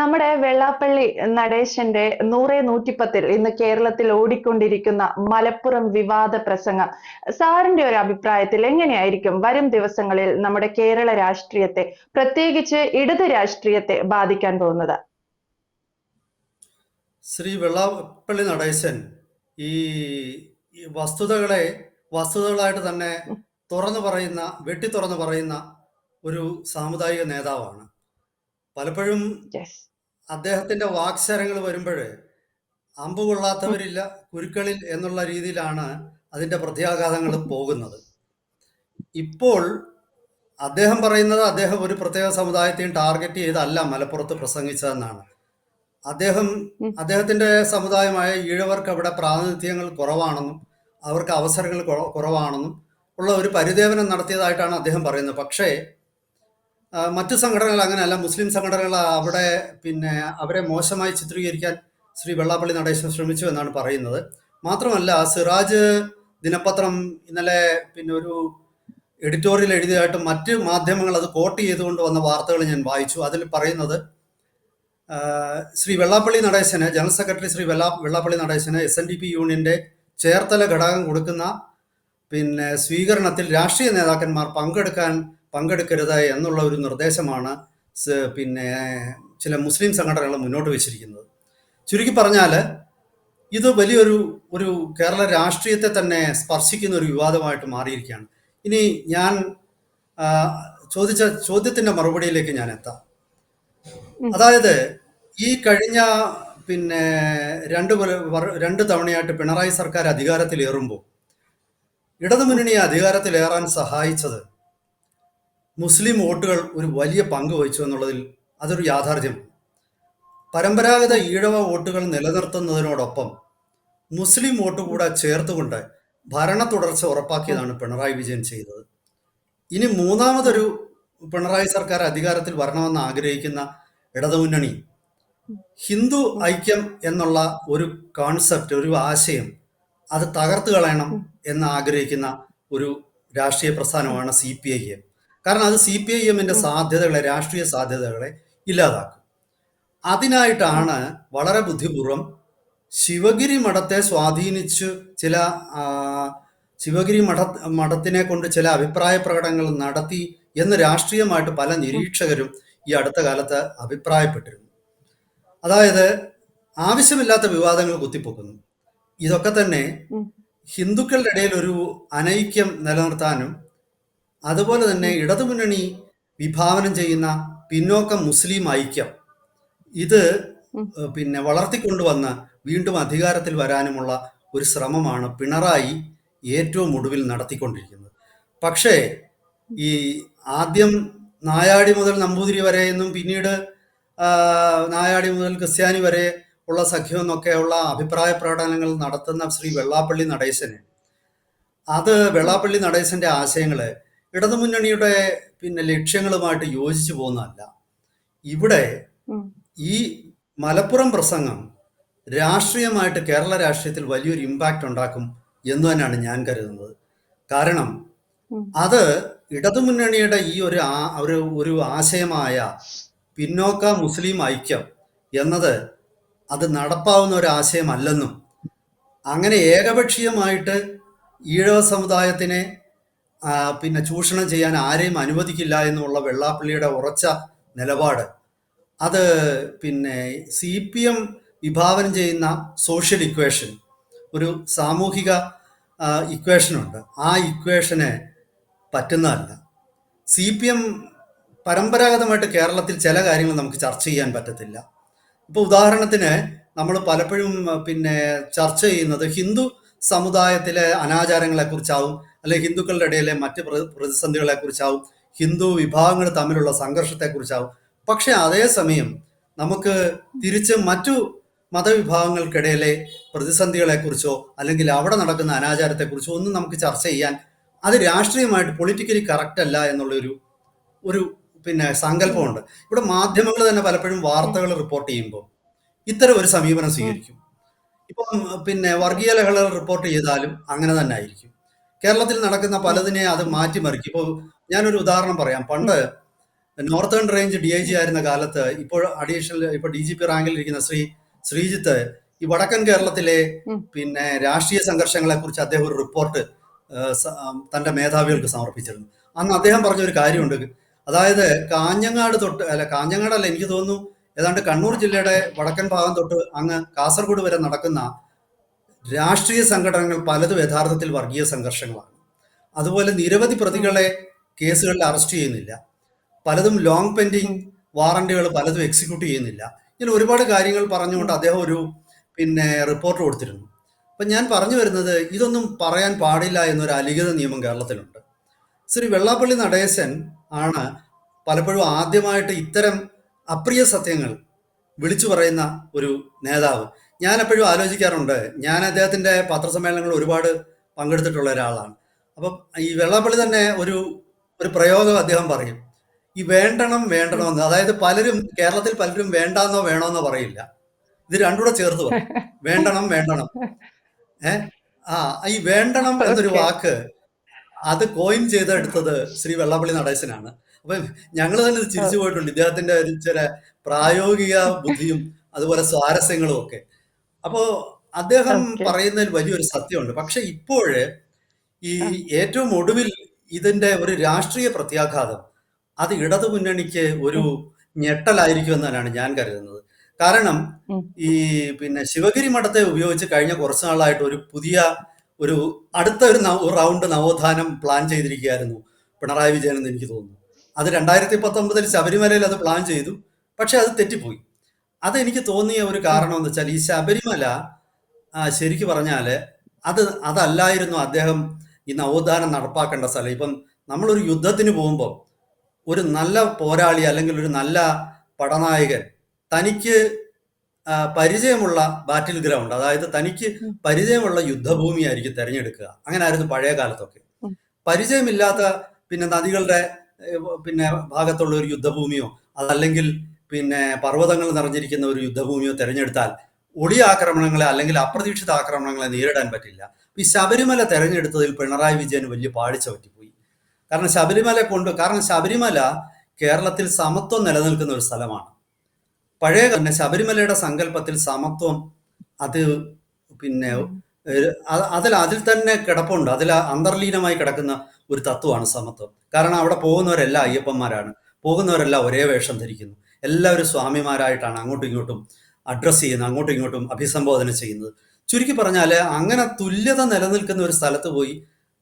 നമ്മുടെ വെള്ളാപ്പള്ളി നടേശന്റെ നൂറെ നൂറ്റിപ്പത്തിൽ ഇന്ന് കേരളത്തിൽ ഓടിക്കൊണ്ടിരിക്കുന്ന മലപ്പുറം വിവാദ പ്രസംഗം. സാറിന്റെ ഒരു അഭിപ്രായത്തിൽ എങ്ങനെയായിരിക്കും വരും ദിവസങ്ങളിൽ നമ്മുടെ കേരള രാഷ്ട്രീയത്തെ പ്രത്യേകിച്ച് ഇടത് രാഷ്ട്രീയത്തെ ബാധിക്കാൻ പോകുന്നത്? ശ്രീ വെള്ളാപ്പള്ളി നടേശൻ ഈ വസ്തുതകളെ വസ്തുതകളായിട്ട് തന്നെ തുറന്നു പറയുന്ന വെട്ടി തുറന്നു പറയുന്ന ഒരു സാമുദായിക നേതാവാണ്. പലപ്പോഴും അദ്ദേഹത്തിന്റെ വാക്സരങ്ങൾ വരുമ്പോൾ അമ്പ് കൊള്ളാത്തവരില്ല കുരുക്കളിൽ എന്നുള്ള രീതിയിലാണ് അതിന്റെ പ്രത്യാഘാതങ്ങൾ പോകുന്നത്. ഇപ്പോൾ അദ്ദേഹം പറയുന്നത് അദ്ദേഹം ഒരു പ്രത്യേക സമുദായത്തെയും ടാർഗറ്റ് ചെയ്തല്ല മലപ്പുറത്ത് പ്രസംഗിച്ചതെന്നാണ്. അദ്ദേഹം അദ്ദേഹത്തിന്റെ അദ്ദേഹത്തിന്റെ സമുദായമായ ഈഴവർക്ക് അവിടെ പ്രാതിനിധ്യങ്ങൾ കുറവാണെന്നും അവർക്ക് അവസരങ്ങൾ കുറവാണെന്നും ഉള്ള ഒരു പരിദേവനം നടത്തിയതായിട്ടാണ് അദ്ദേഹം പറയുന്നത്. പക്ഷേ മറ്റു സംഘടനകൾ അങ്ങനെയല്ല മുസ്ലിം സംഘടനകൾ അവിടെ പിന്നെ അവരെ മോശമായി ചിത്രീകരിക്കാൻ ശ്രീ വെള്ളാപ്പള്ളി നടേശൻ ശ്രമിച്ചു എന്നാണ് പറയുന്നത്. മാത്രമല്ല സിറാജ് ദിനപത്രം ഇന്നലെ പിന്നെ ഒരു എഡിറ്റോറിയൽ എഴുതിയതായിട്ട് മറ്റ് മാധ്യമങ്ങൾ അത് കോട്ട് ചെയ്തുകൊണ്ട് വന്ന വാർത്തകൾ ഞാൻ വായിച്ചു. അതിൽ പറയുന്നത് ശ്രീ വെള്ളാപ്പള്ളി നടേശന് ജനറൽ സെക്രട്ടറി ശ്രീ വെള്ളാ വെള്ളാപ്പള്ളി നടേശന് എസ് എൻ ഡി പി യൂണിയന്റെ ചേർത്തല ഘടകം കൊടുക്കുന്ന പിന്നെ സ്വീകരണത്തിൽ രാഷ്ട്രീയ നേതാക്കന്മാർ പങ്കെടുക്കാൻ പങ്കെടുക്കരുത് എന്നുള്ള ഒരു നിർദ്ദേശമാണ് പിന്നെ ചില മുസ്ലിം സംഘടനകൾ മുന്നോട്ട് വെച്ചിരിക്കുന്നത്. ചുരുക്കി പറഞ്ഞാൽ ഇത് വലിയൊരു ഒരു കേരള രാഷ്ട്രീയത്തെ തന്നെ സ്പർശിക്കുന്ന ഒരു വിവാദമായിട്ട് മാറിയിരിക്കുകയാണ്. ഇനി ഞാൻ ചോദിച്ച ചോദ്യത്തിന്റെ മറുപടിയിലേക്ക് ഞാൻ എത്താം. അതായത് ഈ കഴിഞ്ഞ പിന്നെ രണ്ട് രണ്ട് തവണയായിട്ട് പിണറായി സർക്കാർ അധികാരത്തിലേറുമ്പോൾ ഇടതുമുന്നണിയെ അധികാരത്തിലേറാൻ സഹായിച്ചത് മുസ്ലിം വോട്ടുകൾ ഒരു വലിയ പങ്ക് വഹിച്ചു എന്നുള്ളതിൽ അതൊരു യാഥാർത്ഥ്യം. പരമ്പരാഗത ഈഴവ വോട്ടുകൾ നിലനിർത്തുന്നതിനോടൊപ്പം മുസ്ലിം വോട്ട് കൂടെ ചേർത്തുകൊണ്ട് ഭരണ തുടർച്ച ഉറപ്പാക്കിയതാണ് പിണറായി വിജയൻ ചെയ്തത്. ഇനി മൂന്നാമതൊരു പിണറായി സർക്കാർ അധികാരത്തിൽ വരണമെന്ന് ആഗ്രഹിക്കുന്ന ഇടതുമുന്നണി. ഹിന്ദു ഐക്യം എന്നുള്ള ഒരു കോൺസെപ്റ്റ് ഒരു ആശയം അത് തകർത്ത് കളയണം എന്ന് ആഗ്രഹിക്കുന്ന ഒരു രാഷ്ട്രീയ പ്രസ്ഥാനമാണ് സി പി ഐ എം. കാരണം അത് സി പി ഐ എമ്മിന്റെ സാധ്യതകളെ രാഷ്ട്രീയ സാധ്യതകളെ ഇല്ലാതാക്കും. അതിനായിട്ടാണ് വളരെ ബുദ്ധിപൂർവം ശിവഗിരി മഠത്തെ സ്വാധീനിച്ച് ചില ശിവഗിരി മഠ മഠത്തിനെ കൊണ്ട് ചില അഭിപ്രായ പ്രകടനങ്ങൾ നടത്തി എന്ന് രാഷ്ട്രീയമായിട്ട് പല നിരീക്ഷകരും ഈ അടുത്ത കാലത്ത് അഭിപ്രായപ്പെട്ടിരുന്നു. അതായത് ആവശ്യമില്ലാത്ത വിവാദങ്ങൾ കുത്തിപ്പൊക്കുന്നു. ഇതൊക്കെ തന്നെ ഹിന്ദുക്കളുടെ ഇടയിൽ ഒരു അനൈക്യം നിലനിർത്താനും അതുപോലെ തന്നെ ഇടതുമുന്നണി വിഭാവനം ചെയ്യുന്ന പിന്നോക്ക മുസ്ലിം ഐക്യം. ഇത് പിന്നെ വളർത്തിക്കൊണ്ടുവന്ന് വീണ്ടും അധികാരത്തിൽ വരാനുമുള്ള ഒരു ശ്രമമാണ് പിണറായി ഏറ്റവും ഒടുവിൽ നടത്തിക്കൊണ്ടിരിക്കുന്നത്. പക്ഷേ ഈ ആദ്യം നായാടി മുതൽ നമ്പൂതിരി വരെ എന്നും പിന്നീട് നായാടി മുതൽ ക്രിസ്ത്യാനി വരെ ഉള്ള സഖ്യം എന്നൊക്കെയുള്ള അഭിപ്രായ പ്രകടനങ്ങൾ നടത്തുന്ന ശ്രീ വെള്ളാപ്പള്ളി നടേശന്. അത് വെള്ളാപ്പള്ളി നടേശന്റെ ആശയങ്ങൾ ഇടതുമുന്നണിയുടെ പിന്നെ ലക്ഷ്യങ്ങളുമായിട്ട് യോജിച്ചു പോകുന്നതല്ല. ഇവിടെ ഈ മലപ്പുറം പ്രസംഗം രാഷ്ട്രീയമായിട്ട് കേരള രാഷ്ട്രീയത്തിൽ വലിയൊരു ഇമ്പാക്റ്റ് ഉണ്ടാക്കും എന്ന് തന്നെയാണ് ഞാൻ കരുതുന്നത്. കാരണം. അത് ഇടതുമുന്നണിയുടെ ഈ ഒരു ആ- ഒരു ഒരു ആശയമായ പിന്നോക്ക മുസ്ലിം ഐക്യം എന്നത് അത് നടപ്പാവുന്ന ഒരു ആശയമല്ലെന്നും അങ്ങനെ ഏകപക്ഷീയമായിട്ട് ഈഴവ സമുദായത്തിനെ പിന്നെ ചൂഷണം ചെയ്യാൻ ആരെയും അനുവദിക്കില്ല എന്നുള്ള വെള്ളാപ്പള്ളിയുടെ ഉറച്ച നിലപാട്. അത് പിന്നെ സി പി എം വിഭാവനം ചെയ്യുന്ന സോഷ്യൽ ഇക്വേഷൻ ഒരു സാമൂഹിക ഇക്വേഷനുണ്ട് ആ ഇക്വേഷനെ പറ്റുന്നതല്ല. സി പി എം പരമ്പരാഗതമായിട്ട് കേരളത്തിൽ ചില കാര്യങ്ങൾ നമുക്ക് ചർച്ച ചെയ്യാൻ പറ്റത്തില്ല. ഇപ്പോൾ ഉദാഹരണത്തിന് നമ്മൾ പലപ്പോഴും പിന്നെ ചർച്ച ചെയ്യുന്നത് ഹിന്ദു സമുദായത്തിലെ അനാചാരങ്ങളെക്കുറിച്ചാവും അല്ലെങ്കിൽ ഹിന്ദുക്കളുടെ ഇടയിലെ മറ്റ് പ്രതിസന്ധികളെ പ്രതിസന്ധികളെക്കുറിച്ചാവും ഹിന്ദു വിഭാഗങ്ങൾ തമ്മിലുള്ള സംഘർഷത്തെക്കുറിച്ചാവും പക്ഷെ അതേസമയം നമുക്ക് തിരിച്ച് മറ്റു മതവിഭാഗങ്ങൾക്കിടയിലെ പ്രതിസന്ധികളെക്കുറിച്ചോ അല്ലെങ്കിൽ അവിടെ നടക്കുന്ന അനാചാരത്തെക്കുറിച്ചോ ഒന്നും നമുക്ക് ചർച്ച ചെയ്യാൻ അത് രാഷ്ട്രീയമായിട്ട് പൊളിറ്റിക്കലി കറക്റ്റ് അല്ല എന്നുള്ളൊരു ഒരു പിന്നെ സങ്കല്പമുണ്ട്. ഇവിടെ മാധ്യമങ്ങൾ തന്നെ പലപ്പോഴും വാർത്തകൾ റിപ്പോർട്ട് ചെയ്യുമ്പോൾ ഇത്തരം ഒരു സമീപനം സ്വീകരിക്കും. ഇപ്പം പിന്നെ വർഗീയ ലഹളകൾ റിപ്പോർട്ട് ചെയ്താലും അങ്ങനെ തന്നെ ആയിരിക്കും. കേരളത്തിൽ നടക്കുന്ന പലതിനെ അത് മാറ്റിമറിക്കും. ഇപ്പോൾ ഞാനൊരു ഉദാഹരണം പറയാം. പണ്ട് northern range D I G ആയിരുന്ന കാലത്ത് ഇപ്പോൾ അഡീഷണൽ ഇപ്പൊ ഡി ജി പി റാങ്കിൽ ഇരിക്കുന്ന ശ്രീ ശ്രീജിത്ത് ഈ വടക്കൻ കേരളത്തിലെ പിന്നെ രാഷ്ട്രീയ സംഘർഷങ്ങളെ കുറിച്ച് അദ്ദേഹം ഒരു റിപ്പോർട്ട് തന്റെ മേധാവികൾക്ക് സമർപ്പിച്ചിരുന്നു. അന്ന് അദ്ദേഹം പറഞ്ഞ ഒരു കാര്യമുണ്ട്. അതായത് കാഞ്ഞങ്ങാട് തൊട്ട് അല്ല കാഞ്ഞങ്ങാടല്ല എനിക്ക് തോന്നുന്നു ഏതാണ്ട് കണ്ണൂർ ജില്ലയുടെ വടക്കൻ ഭാഗം തൊട്ട് അങ്ങ് കാസർഗോഡ് വരെ നടക്കുന്ന രാഷ്ട്രീയ സംഘടനകൾ പലതും യഥാർത്ഥത്തിൽ വർഗീയ സംഘർഷങ്ങളാണ്. അതുപോലെ നിരവധി പ്രതികളെ കേസുകളിൽ അറസ്റ്റ് ചെയ്യുന്നില്ല. പലതും ലോങ് പെൻഡിങ് വാറന്റുകൾ പലതും എക്സിക്യൂട്ട് ചെയ്യുന്നില്ല. ഇങ്ങനെ ഒരുപാട് കാര്യങ്ങൾ പറഞ്ഞുകൊണ്ട് അദ്ദേഹം ഒരു പിന്നെ റിപ്പോർട്ട് കൊടുത്തിരുന്നു. അപ്പം ഞാൻ പറഞ്ഞു വരുന്നത് ഇതൊന്നും പറയാൻ പാടില്ല എന്നൊരു അലിഖിത നിയമം കേരളത്തിലുണ്ട്. ശ്രീ വെള്ളാപ്പള്ളി നടേശൻ ആണ് പലപ്പോഴും ആദ്യമായിട്ട് ഇത്തരം അപ്രിയ സത്യങ്ങൾ വിളിച്ചു പറയുന്ന ഒരു നേതാവ്. ഞാൻ എപ്പോഴും ആലോചിക്കാറുണ്ട്. ഞാൻ അദ്ദേഹത്തിന്റെ പത്രസമ്മേളനങ്ങൾ ഒരുപാട് പങ്കെടുത്തിട്ടുള്ള ഒരാളാണ്. അപ്പം ഈ വെള്ളാപ്പള്ളി തന്നെ ഒരു ഒരു പ്രയോഗം അദ്ദേഹം പറയും. ഈ വേണ്ടണം വേണ്ടണമെന്ന്. അതായത് പലരും കേരളത്തിൽ പലരും വേണ്ടാന്നോ വേണോന്നോ പറയില്ല. ഇത് രണ്ടുകൂടെ ചേർത്ത് പറയും. വേണ്ടണം വേണ്ടണം. ഏ? ആ ഈ വേണ്ടണം എന്നൊരു വാക്ക് അത് കോയിൻ ചെയ്തെടുത്തത് ശ്രീ വെള്ളാപ്പള്ളി നടേശനാണ്. അപ്പൊ ഞങ്ങൾ തന്നെ ചിരിച്ചു പോയിട്ടുണ്ട്. ഇദ്ദേഹത്തിന്റെ ഒരു ചില പ്രായോഗിക ബുദ്ധിയും അതുപോലെ സ്വാരസ്യങ്ങളും ഒക്കെ. അപ്പോ അദ്ദേഹം. പറയുന്നതിൽ വലിയൊരു സത്യമുണ്ട്. പക്ഷെ ഇപ്പോഴ് ഈ ഏറ്റവും ഒടുവിൽ ഇതിന്റെ ഒരു രാഷ്ട്രീയ പ്രത്യാഘാതം അത് ഇടതു മുന്നണിക്ക് ഒരു ഞെട്ടലായിരിക്കും എന്നാണ് ഞാൻ കരുതുന്നത്. കാരണം ഈ പിന്നെ ശിവഗിരി മഠത്തെ ഉപയോഗിച്ച് കഴിഞ്ഞ കുറച്ചു നാളായിട്ട് ഒരു പുതിയ ഒരു അടുത്ത ഒരു റൗണ്ട് നവോത്ഥാനം പ്ലാൻ ചെയ്തിരിക്കുകയായിരുന്നു പിണറായി വിജയൻ എന്ന് എനിക്ക് തോന്നുന്നു. അത് രണ്ടായിരത്തി പത്തൊമ്പതിൽ ശബരിമലയിൽ അത് പ്ലാൻ ചെയ്തു. പക്ഷെ അത് തെറ്റിപ്പോയി. അത് എനിക്ക് തോന്നിയ ഒരു കാരണം എന്ന് വെച്ചാൽ ഈ ശബരിമല ശരിക്കു പറഞ്ഞാൽ അത് അതല്ലായിരുന്നു അദ്ദേഹം ഈ നവോത്ഥാനം നടപ്പാക്കേണ്ട സ്ഥലം. ഇപ്പം നമ്മളൊരു യുദ്ധത്തിന് പോകുമ്പോൾ ഒരു നല്ല പോരാളി അല്ലെങ്കിൽ ഒരു നല്ല പടനായകൻ തനിക്ക് പരിചയമുള്ള ബാറ്റിൽ ഗ്രൗണ്ട് അതായത് തനിക്ക് പരിചയമുള്ള യുദ്ധഭൂമി ആയിരിക്കും തിരഞ്ഞെടുക്കുക. അങ്ങനെ ആയിരുന്നു പഴയ കാലത്തൊക്കെ. പരിചയമില്ലാത്ത പിന്നെ നദികളുടെ പിന്നെ ഭാഗത്തുള്ള ഒരു യുദ്ധഭൂമിയോ അതല്ലെങ്കിൽ പിന്നെ പർവതങ്ങൾ നിറഞ്ഞിരിക്കുന്ന ഒരു യുദ്ധഭൂമിയോ തിരഞ്ഞെടുത്താൽ ഒളിയ ആക്രമണങ്ങളെ അല്ലെങ്കിൽ അപ്രതീക്ഷിത ആക്രമണങ്ങളെ നേരിടാൻ പറ്റില്ല. ഈ ശബരിമല തെരഞ്ഞെടുത്തതിൽ പിണറായി വിജയൻ വലിയ പാളിച്ച പറ്റിപ്പോയി. കാരണം ശബരിമല കൊണ്ട് കാരണം ശബരിമല കേരളത്തിൽ സമത്വം നിലനിൽക്കുന്ന ഒരു സ്ഥലമാണ്. പഴയ തന്നെ ശബരിമലയുടെ സങ്കല്പത്തിൽ സമത്വം അത് പിന്നെ അതിൽ അതിൽ തന്നെ കിടപ്പുണ്ട്. അതിൽ അന്തർലീനമായി കിടക്കുന്ന ഒരു തത്വമാണ് സമത്വം. കാരണം അവിടെ പോകുന്നവരെല്ലാം അയ്യപ്പന്മാരാണ്. പോകുന്നവരെല്ലാം ഒരേ വേഷം ധരിക്കുന്നു. എല്ലാവരും സ്വാമിമാരായിട്ടാണ് അങ്ങോട്ടും ഇങ്ങോട്ടും അഡ്രസ്സ് ചെയ്യുന്നത് അങ്ങോട്ടും ഇങ്ങോട്ടും അഭിസംബോധന ചെയ്യുന്നത്. ചുരുക്കി പറഞ്ഞാൽ അങ്ങനെ തുല്യത നിലനിൽക്കുന്ന ഒരു സ്ഥലത്ത് പോയി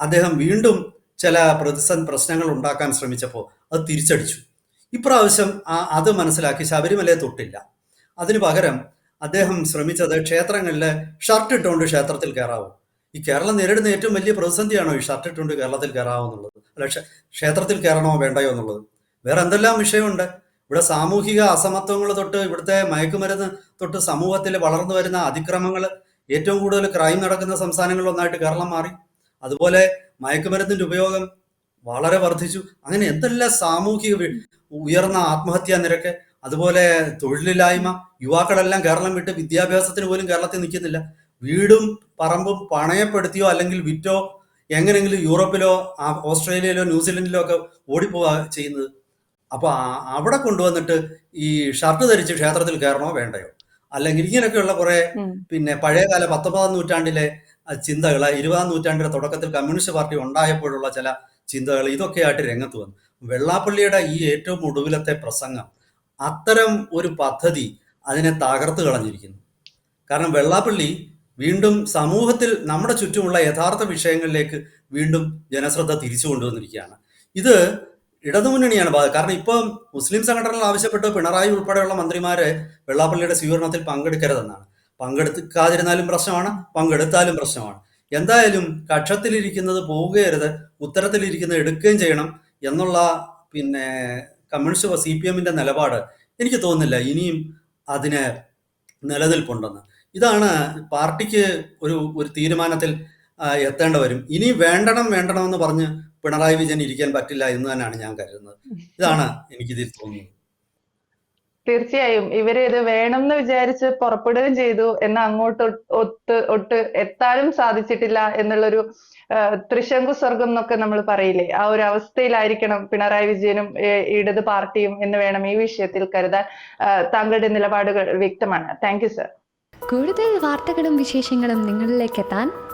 അദ്ദേഹം വീണ്ടും ചില പ്രതിസന്ധി പ്രശ്നങ്ങൾ ഉണ്ടാക്കാൻ ശ്രമിച്ചപ്പോൾ അത് തിരിച്ചടിച്ചു. ഇപ്രാവശ്യം അത് മനസ്സിലാക്കി ശബരിമലയെ തൊട്ടില്ല. അതിനു പകരം അദ്ദേഹം ശ്രമിച്ചത് ക്ഷേത്രങ്ങളിൽ ഷർട്ട് ഇട്ടുകൊണ്ട് ക്ഷേത്രത്തിൽ കയറാവും. ഈ കേരളം നേരിടുന്ന ഏറ്റവും വലിയ പ്രതിസന്ധിയാണോ ഈ ഷർട്ട് ഇട്ടുകൊണ്ട് കേരളത്തിൽ കയറാവോ എന്നുള്ളത്? അല്ല ക്ഷേത്രത്തിൽ കയറണോ വേണ്ടയോ എന്നുള്ളത്? വേറെ എന്തെല്ലാം വിഷയമുണ്ട്? ഇവിടെ സാമൂഹിക അസമത്വങ്ങൾ തൊട്ട് ഇവിടുത്തെ മയക്കുമരുന്ന് തൊട്ട് സമൂഹത്തിൽ വളർന്നു വരുന്ന അതിക്രമങ്ങൾ ഏറ്റവും കൂടുതൽ ക്രൈം നടക്കുന്ന സംസ്ഥാനങ്ങളിലൊന്നായിട്ട് കേരളം മാറി. അതുപോലെ മയക്കുമരുന്നിന്റെ ഉപയോഗം വളരെ വർദ്ധിച്ചു. അങ്ങനെ എന്തെല്ലാം സാമൂഹിക ഉയർന്ന ആത്മഹത്യാ നിരക്ക് അതുപോലെ തൊഴിലില്ലായ്മ യുവാക്കളെല്ലാം കേരളം വിട്ട് വിദ്യാഭ്യാസത്തിന് പോലും കേരളത്തിൽ നിൽക്കുന്നില്ല. വീടും പറമ്പും പണയപ്പെടുത്തിയോ അല്ലെങ്കിൽ വിറ്റോ എങ്ങനെയെങ്കിലും യൂറോപ്പിലോ ഓസ്ട്രേലിയയിലോ ന്യൂസിലൻഡിലോ ഒക്കെ ഓടിപ്പോവാ ചെയ്യുന്നത്. അപ്പൊ ആ- അവിടെ കൊണ്ടുവന്നിട്ട് ഈ ഷർട്ട് ധരിച്ച് ക്ഷേത്രത്തിൽ കയറണോ വേണ്ടയോ? അല്ലെങ്കിൽ ഇങ്ങനെയൊക്കെയുള്ള കുറെ. പിന്നെ പഴയകാല പത്തൊമ്പതാം നൂറ്റാണ്ടിലെ ചിന്തകൾ ഇരുപതാം നൂറ്റാണ്ടിന്റെ തുടക്കത്തിൽ കമ്മ്യൂണിസ്റ്റ് പാർട്ടി ഉണ്ടായപ്പോഴുള്ള ചില ചിന്തകൾ ഇതൊക്കെയായിട്ട് രംഗത്ത് വന്നു. വെള്ളാപ്പള്ളിയുടെ ഈ ഏറ്റവും ഒടുവിലത്തെ പ്രസംഗം അത്തരം ഒരു പദ്ധതി അതിനെ തകർത്ത് കളഞ്ഞിരിക്കുന്നു. കാരണം വെള്ളാപ്പള്ളി വീണ്ടും സമൂഹത്തിൽ നമ്മുടെ ചുറ്റുമുള്ള യഥാർത്ഥ വിഷയങ്ങളിലേക്ക് വീണ്ടും ജനശ്രദ്ധ തിരിച്ചു കൊണ്ടുവന്നിരിക്കുകയാണ് ഇത് ഇടതുമുന്നണിയാണ് ബാധ കാരണം ഇപ്പം മുസ്ലിം സംഘടനകൾ ആവശ്യപ്പെട്ട് പിണറായി ഉൾപ്പെടെയുള്ള മന്ത്രിമാരെ വെള്ളാപ്പള്ളിയുടെ സ്വീകരണത്തിൽ പങ്കെടുക്കരുതെന്നാണ്. പങ്കെടുക്കാതിരുന്നാലും പ്രശ്നമാണ് പങ്കെടുത്താലും പ്രശ്നമാണ്. എന്തായാലും കക്ഷത്തിലിരിക്കുന്നത് പോവുകയരുത് ഉത്തരത്തിലിരിക്കുന്നത് എടുക്കുകയും ചെയ്യണം എന്നുള്ള പിന്നെ കമ്മ്യൂണിസ്റ്റ് സി പി എമ്മിന്റെ നിലപാട് എനിക്ക് തോന്നുന്നില്ല ഇനിയും അതിന് നിലനിൽപ്പുണ്ടെന്ന്. ഇതാണ് പാർട്ടിക്ക് ഒരു ഒരു തീരുമാനത്തിൽ എത്തേണ്ടവരും എത്തേണ്ട വരും. ഇനി വേണ്ടണം വേണ്ടണം എന്ന് പറഞ്ഞ് പിണറായി വിജയൻ ഇരിക്കാൻ പറ്റില്ല എന്ന് തന്നെയാണ് ഞാൻ കരുതുന്നത്. ഇതാണ് എനിക്ക് ഇതിൽ തോന്നുന്നത് തീർച്ചയായും ഇവർ ഇത് വേണമെന്ന് വിചാരിച്ച് പുറപ്പെടുകയും ചെയ്തു എന്നാൽ അങ്ങോട്ട് ഒത്ത് ഒട്ട് എത്താനും സാധിച്ചിട്ടില്ല എന്നുള്ളൊരു ത്രിശങ്കു സ്വർഗം എന്നൊക്കെ നമ്മൾ പറയില്ലേ? ആ ഒരു അവസ്ഥയിലായിരിക്കണം പിണറായി വിജയനും ഇടത് പാർട്ടിയും എന്ന് വേണം ഈ വിഷയത്തിൽ കരുതാൻ താങ്കളുടെ നിലപാടുകൾ വ്യക്തമാണ്. Thank you sir. കൂടുതൽ വാർത്തകളും വിശേഷങ്ങളും നിങ്ങളിലേക്ക് എത്താൻ